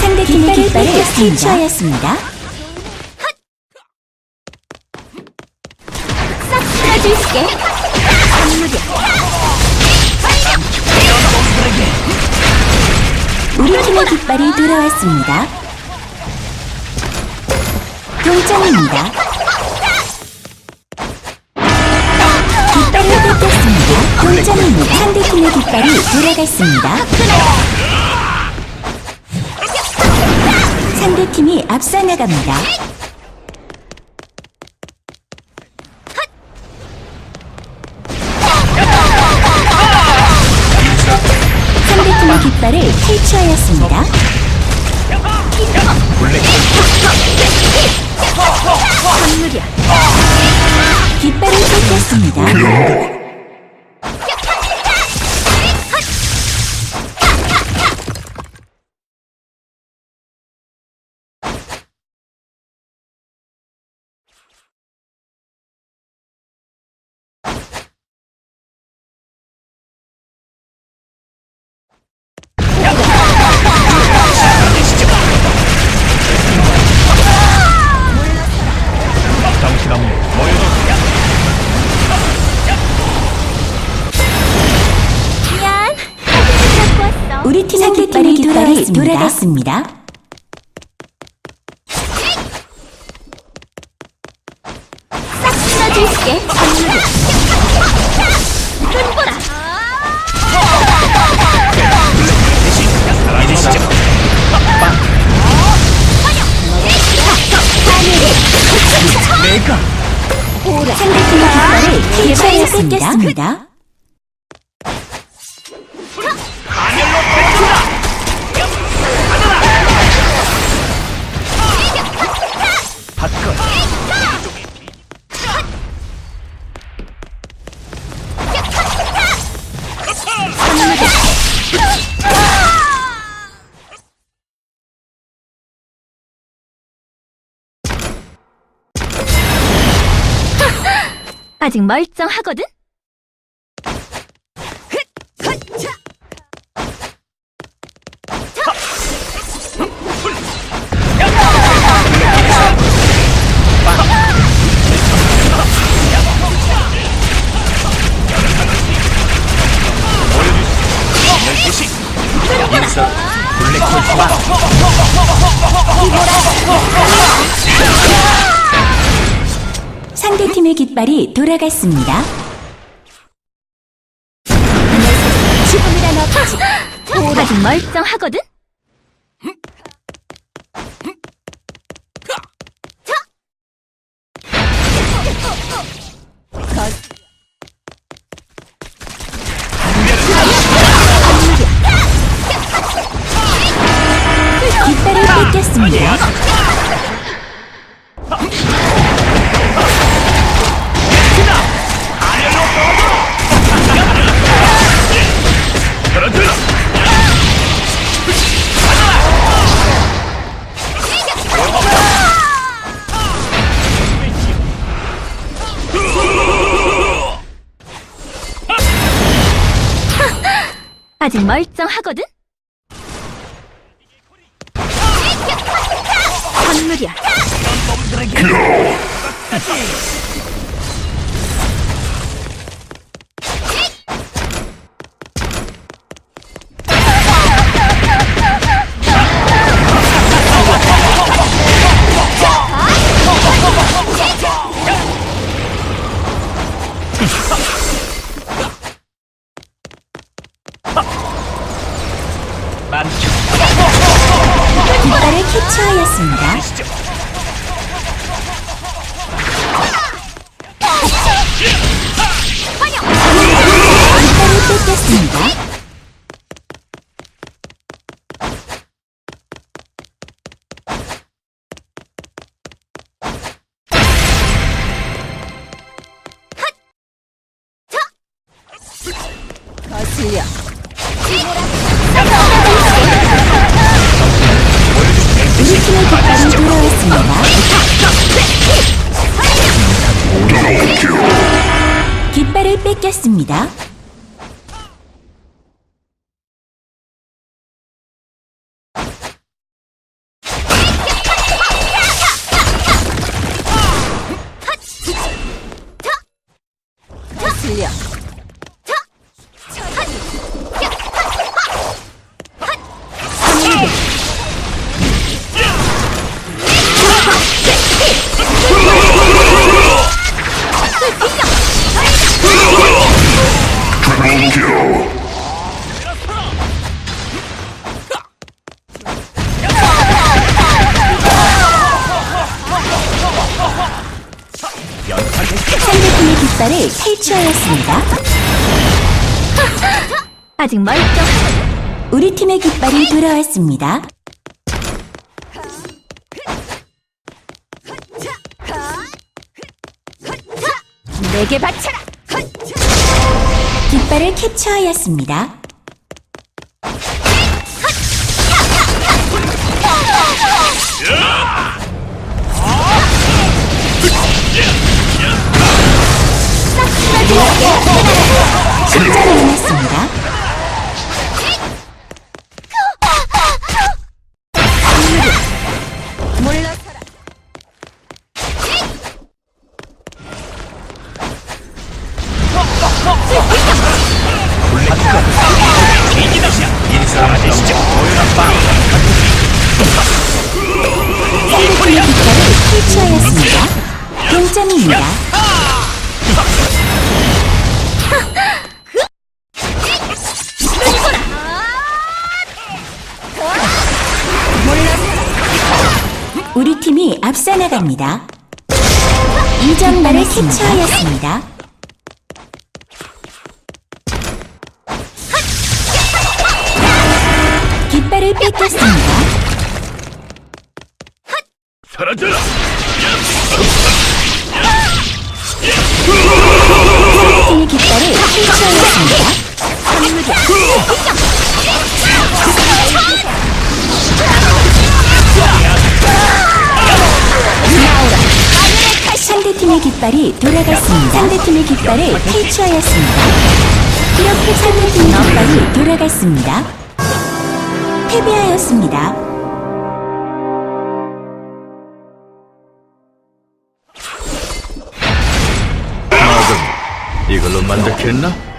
상대 팀의 깃발을 스위치하였습니다. 싹 쓸어줄게. 우리 팀의 깃발이 돌아왔습니다. 동점입니다. 깃발을 뺏겼습니다. 동점입니다. 상대 팀의 깃발이 돌아갔습니다. 팀이 앞서 나갑니다. 상대팀의 깃발을 탈취하였습니다. 깃발을 뺏겼습니다. 깃발이 깃발이 돌아갔습니다. 싹 쓸어줄게. 눈보라. 시작. 내가 상대팀의 깃발을 깃발을 뺏겼습니다. 아직 멀쩡하거든? 상대팀의 깃발이 돌아갔습니다. 지금이란 없지. 아직 멀쩡하거든? 깃발을 뺏겼습니다. 아직 멀쩡하거든? 선물이야. 뺏겼습니다. 거슬려. 깃발을 탈취하였습니다. 아직 멀쩡. 우리 팀의 깃발이 돌아왔습니다. 내게 바쳐라. 깃발을 캡처하였습니다. Zero. 우리 팀이 앞서 나갑니다. 이전발을 캡처하였습니다. 깃발을 뺏겼습니다. 사라져라. 팀의 깃발을 탈취하였습니다. 상대팀의 깃발이 돌아갔습니다. 상대팀의 깃발을 탈취하였습니다. 이렇게 상대팀의 깃발이 돌아갔습니다. 패배하였습니다. 이걸로 만족했나?